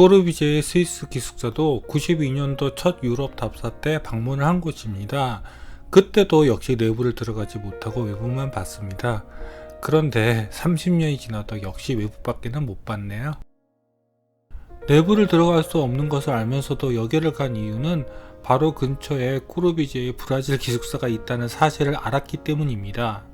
꼬르비제의 스위스 기숙사도 92년도 첫 유럽 답사 때 방문을 한 곳입니다. 그때도 역시 내부를 들어가지 못하고 외부만 봤습니다. 그런데 30년이 지나도 역시 외부밖에는 못 봤네요. 내부를 들어갈 수 없는 것을 알면서도 여기를 간 이유는 바로 근처에 꾸르비제의 브라질 기숙사가 있다는 사실을 알았기 때문입니다.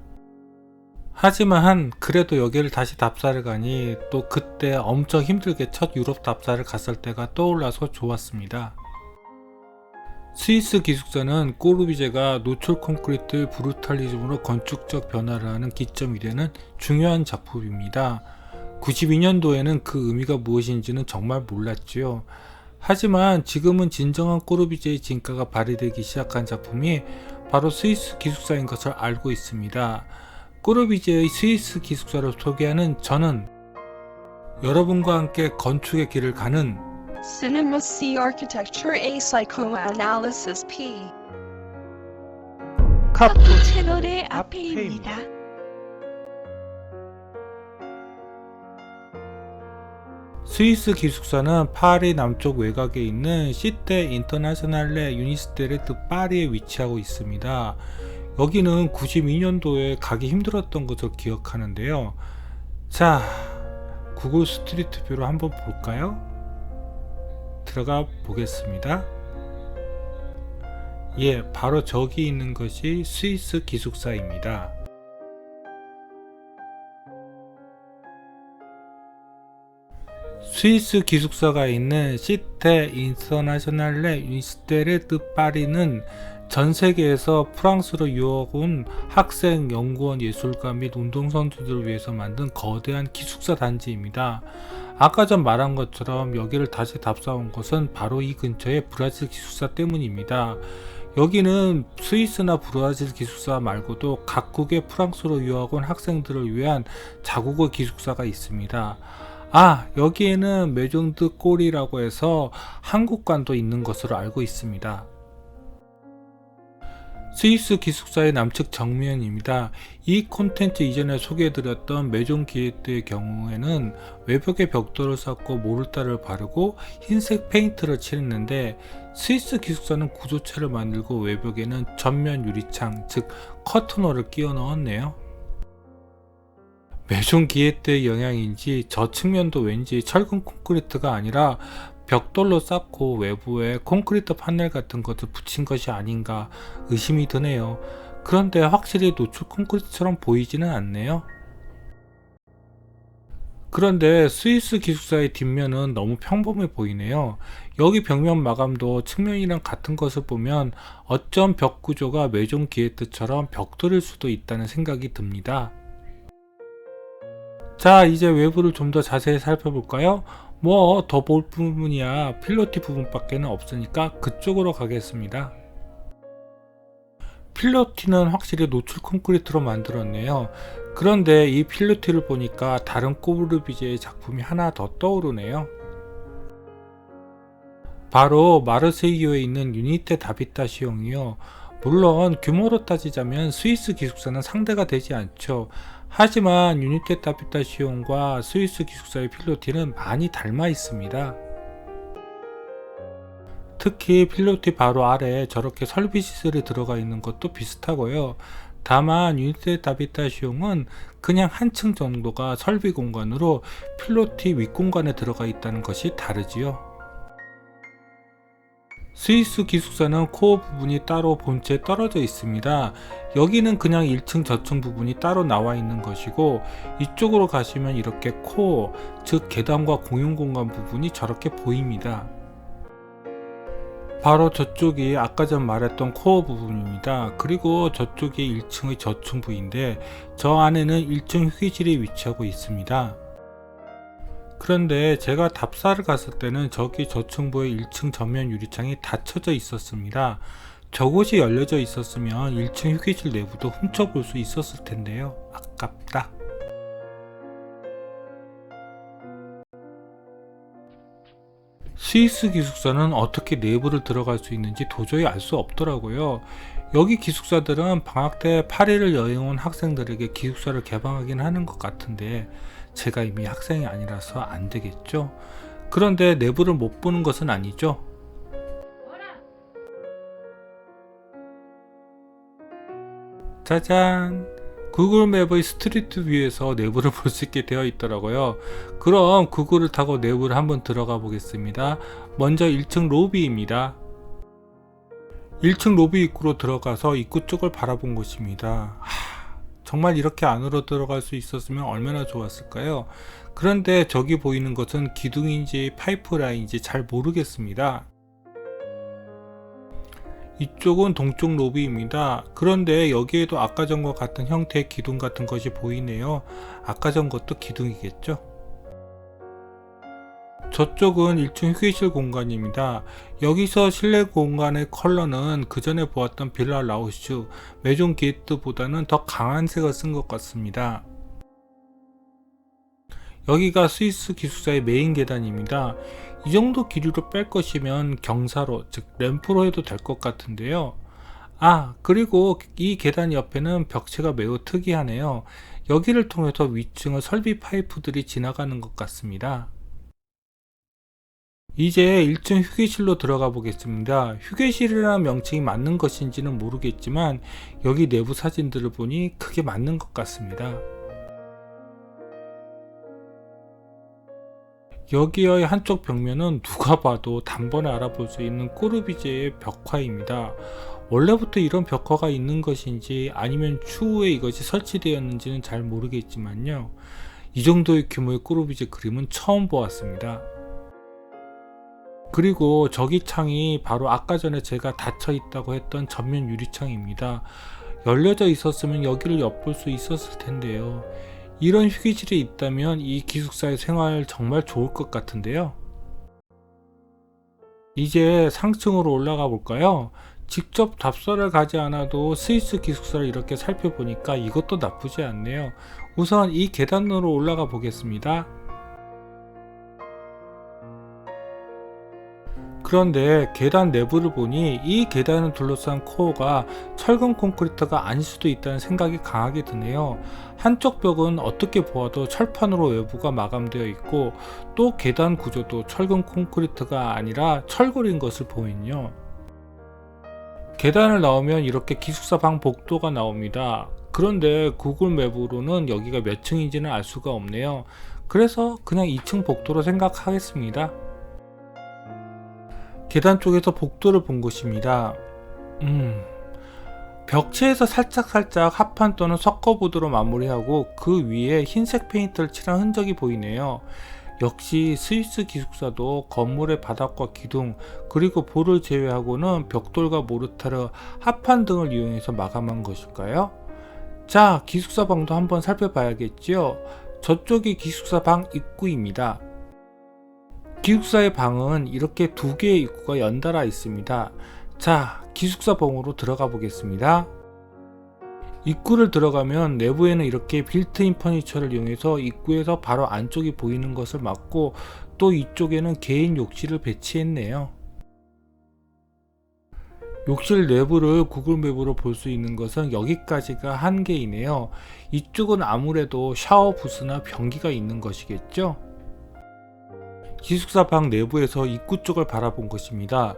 하지만 그래도 여기를 다시 답사를 가니 또 그때 엄청 힘들게 첫 유럽 답사를 갔을 때가 떠올라서 좋았습니다. 스위스 기숙사는 꼬르비제가 노출 콘크리트 브루탈리즘으로 건축적 변화를 하는 기점이 되는 중요한 작품입니다. 92년도에는 그 의미가 무엇인지는 정말 몰랐지요. 하지만 지금은 진정한 꼬르비제의 진가가 발휘되기 시작한 작품이 바로 스위스 기숙사인 것을 알고 있습니다. 꼬르비제의 스위스 기숙사를 소개하는 저는 여러분과 함께 건축의 길을 가는 Cinema C Architecture A Psychoanalysis P 카푸 채널의 앞에입니다. 앞에입니다. 스위스 기숙사는 파리 남쪽 외곽에 있는 시테 인터나셔널레 유니스테르트 파리에 위치하고 있습니다. 여기는 92년도에 가기 힘들었던 것을 기억하는데요. 자, 구글 스트리트 뷰로 한번 볼까요? 들어가 보겠습니다. 예, 바로 저기 있는 것이 스위스 기숙사입니다. 스위스 기숙사가 있는 시테 인터나셔널레 유니스테르트 파리는 전 세계에서 프랑스로 유학 온 학생, 연구원, 예술가 및 운동선수들을 위해서 만든 거대한 기숙사 단지입니다. 아까 전 말한 것처럼 여기를 다시 답사온 것은 바로 이 근처의 브라질 기숙사 때문입니다. 여기는 스위스나 브라질 기숙사 말고도 각국의 프랑스로 유학 온 학생들을 위한 자국어 기숙사가 있습니다. 아, 여기에는 메종드 꼴이라고 해서 한국관도 있는 것으로 알고 있습니다. 스위스 기숙사의 남측 정면입니다. 이 콘텐츠 이전에 소개해드렸던 메종 기에트의 경우에는 외벽에 벽돌을 쌓고 모르타를 바르고 흰색 페인트를 칠했는데 스위스 기숙사는 구조체를 만들고 외벽에는 전면 유리창, 즉 커튼홀을 끼워 넣었네요. 메종 기에트의 영향인지 저 측면도 왠지 철근 콘크리트가 아니라 벽돌로 쌓고 외부에 콘크리트 판넬 같은 것을 붙인 것이 아닌가 의심이 드네요. 그런데 확실히 노출 콘크리트처럼 보이지는 않네요. 그런데 스위스 기숙사의 뒷면은 너무 평범해 보이네요. 여기 벽면 마감도 측면이랑 같은 것을 보면 어쩜 벽 구조가 메종 기에트처럼 벽돌일 수도 있다는 생각이 듭니다. 자, 이제 외부를 좀 더 자세히 살펴볼까요? 뭐 더 볼 부분이야 필로티 부분밖에는 없으니까 그쪽으로 가겠습니다. 필로티는 확실히 노출 콘크리트로 만들었네요. 그런데 이 필로티를 보니까 다른 꼬르비제의 작품이 하나 더 떠오르네요. 바로 마르세유에 있는 유니테 다비타 시용이요. 물론 규모로 따지자면 스위스 기숙사는 상대가 되지 않죠. 하지만 유니테 다비타 시용과 스위스 기숙사의 필로티는 많이 닮아 있습니다. 특히 필로티 바로 아래에 저렇게 설비 시설이 들어가 있는 것도 비슷하고요. 다만 유니테 다비타 시용은 그냥 한층 정도가 설비 공간으로 필로티 윗공간에 들어가 있다는 것이 다르지요. 스위스 기숙사는 코어 부분이 따로 본체에 떨어져 있습니다. 여기는 그냥 1층 저층 부분이 따로 나와 있는 것이고 이쪽으로 가시면 이렇게 코어, 즉 계단과 공용 공간 부분이 저렇게 보입니다. 바로 저쪽이 아까 전 말했던 코어 부분입니다. 그리고 저쪽이 1층의 저층부인데 저 안에는 1층 휴게실이 위치하고 있습니다. 그런데 제가 답사를 갔을 때는 저기 저층부의 1층 전면 유리창이 닫혀져 있었습니다. 저곳이 열려져 있었으면 1층 휴게실 내부도 훔쳐볼 수 있었을 텐데요. 아깝다. 스위스 기숙사는 어떻게 내부를 들어갈 수 있는지 도저히 알 수 없더라고요. 여기 기숙사들은 방학 때 파리를 여행 온 학생들에게 기숙사를 개방하긴 하는 것 같은데 제가 이미 학생이 아니라서 안 되겠죠. 그런데 내부를 못 보는 것은 아니죠. 짜잔! 구글 맵의 스트리트 뷰에서 내부를 볼 수 있게 되어 있더라고요. 그럼 구글을 타고 내부를 한번 들어가 보겠습니다. 먼저 1층 로비입니다. 1층 로비 입구로 들어가서 입구 쪽을 바라본 곳입니다. 하, 정말 이렇게 안으로 들어갈 수 있었으면 얼마나 좋았을까요? 그런데 저기 보이는 것은 기둥인지 파이프라인인지 잘 모르겠습니다. 이쪽은 동쪽 로비입니다. 그런데 여기에도 아까 전과 같은 형태의 기둥 같은 것이 보이네요. 아까 전 것도 기둥이겠죠? 저쪽은 1층 휴게실 공간입니다. 여기서 실내 공간의 컬러는 그 전에 보았던 빌라 라우슈 메종 게이트보다는 더 강한 색을 쓴 것 같습니다. 여기가 스위스 기숙사의 메인 계단입니다. 이 정도 길이로 뺄 것이면 경사로, 즉 램프로 해도 될 것 같은데요. 아, 그리고 이 계단 옆에는 벽체가 매우 특이하네요. 여기를 통해서 위층의 설비 파이프들이 지나가는 것 같습니다. 이제 1층 휴게실로 들어가 보겠습니다. 휴게실이라는 명칭이 맞는 것인지는 모르겠지만 여기 내부 사진들을 보니 그게 맞는 것 같습니다. 여기의 한쪽 벽면은 누가 봐도 단번에 알아볼 수 있는 꼬르비제의 벽화입니다. 원래부터 이런 벽화가 있는 것인지 아니면 추후에 이것이 설치되었는지는 잘 모르겠지만요. 이 정도의 규모의 꼬르비제 그림은 처음 보았습니다. 그리고 저기 창이 바로 아까 전에 제가 닫혀 있다고 했던 전면 유리창입니다. 열려져 있었으면 여기를 엿볼 수 있었을 텐데요. 이런 휴게실이 있다면 이 기숙사의 생활 정말 좋을 것 같은데요. 이제 상층으로 올라가 볼까요? 직접 답사를 가지 않아도 스위스 기숙사를 이렇게 살펴보니까 이것도 나쁘지 않네요. 우선 이 계단으로 올라가 보겠습니다. 그런데 계단 내부를 보니 이 계단을 둘러싼 코어가 철근 콘크리트가 아닐 수도 있다는 생각이 강하게 드네요. 한쪽 벽은 어떻게 보아도 철판으로 외부가 마감되어 있고 또 계단 구조도 철근 콘크리트가 아니라 철골인 것을 보면요. 계단을 나오면 이렇게 기숙사 방 복도가 나옵니다. 그런데 구글 맵으로는 여기가 몇 층인지는 알 수가 없네요. 그래서 그냥 2층 복도로 생각하겠습니다. 계단 쪽에서 복도를 본 곳입니다. 음, 벽체에서 살짝살짝 합판 또는 섞어보드로 마무리하고 그 위에 흰색 페인트를 칠한 흔적이 보이네요. 역시 스위스 기숙사도 건물의 바닥과 기둥 그리고 볼을 제외하고는 벽돌과 모르타르, 합판 등을 이용해서 마감한 것일까요? 자, 기숙사 방도 한번 살펴봐야겠지요. 저쪽이 기숙사 방 입구입니다. 기숙사의 방은 이렇게 두 개의 입구가 연달아 있습니다. 자, 기숙사 방으로 들어가 보겠습니다. 입구를 들어가면 내부에는 이렇게 빌트인 퍼니처를 이용해서 입구에서 바로 안쪽이 보이는 것을 막고 또 이쪽에는 개인 욕실을 배치했네요. 욕실 내부를 구글 맵으로 볼 수 있는 것은 여기까지가 한계이네요. 이쪽은 아무래도 샤워 부스나 변기가 있는 것이겠죠? 기숙사 방 내부에서 입구 쪽을 바라본 것입니다.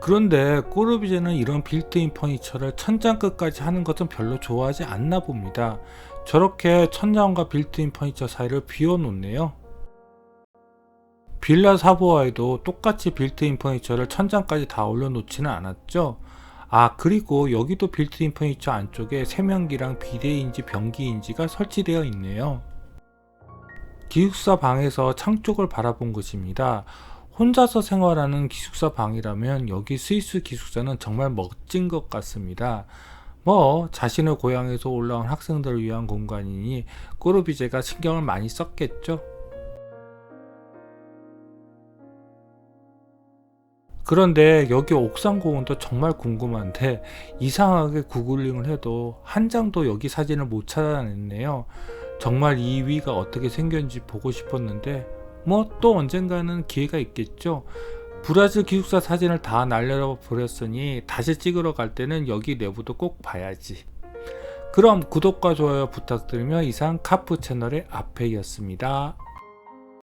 그런데 꼬르비제는 이런 빌트인 퍼니처를 천장 끝까지 하는 것은 별로 좋아하지 않나 봅니다. 저렇게 천장과 빌트인 퍼니처 사이를 비워놓네요. 빌라 사보아에도 똑같이 빌트인 퍼니처를 천장까지 다 올려놓지는 않았죠. 아 그리고 여기도 빌트인 퍼니처 안쪽에 세면기랑 비데인지 변기인지가 설치되어 있네요. 기숙사 방에서 창 쪽을 바라본 것입니다. 혼자서 생활하는 기숙사 방이라면 여기 스위스 기숙사는 정말 멋진 것 같습니다. 뭐 자신의 고향에서 올라온 학생들을 위한 공간이니 꼬르비제가 신경을 많이 썼겠죠. 그런데 여기 옥상 공원도 정말 궁금한데 이상하게 구글링을 해도 한 장도 여기 사진을 못 찾아냈네요. 정말 이 위가 어떻게 생겼는지 보고 싶었는데 뭐 또 언젠가는 기회가 있겠죠. 브라질 기숙사 사진을 다 날려 버렸으니 다시 찍으러 갈 때는 여기 내부도 꼭 봐야지. 그럼 구독과 좋아요 부탁드리며 이상 카프 채널의 앞에였습니다.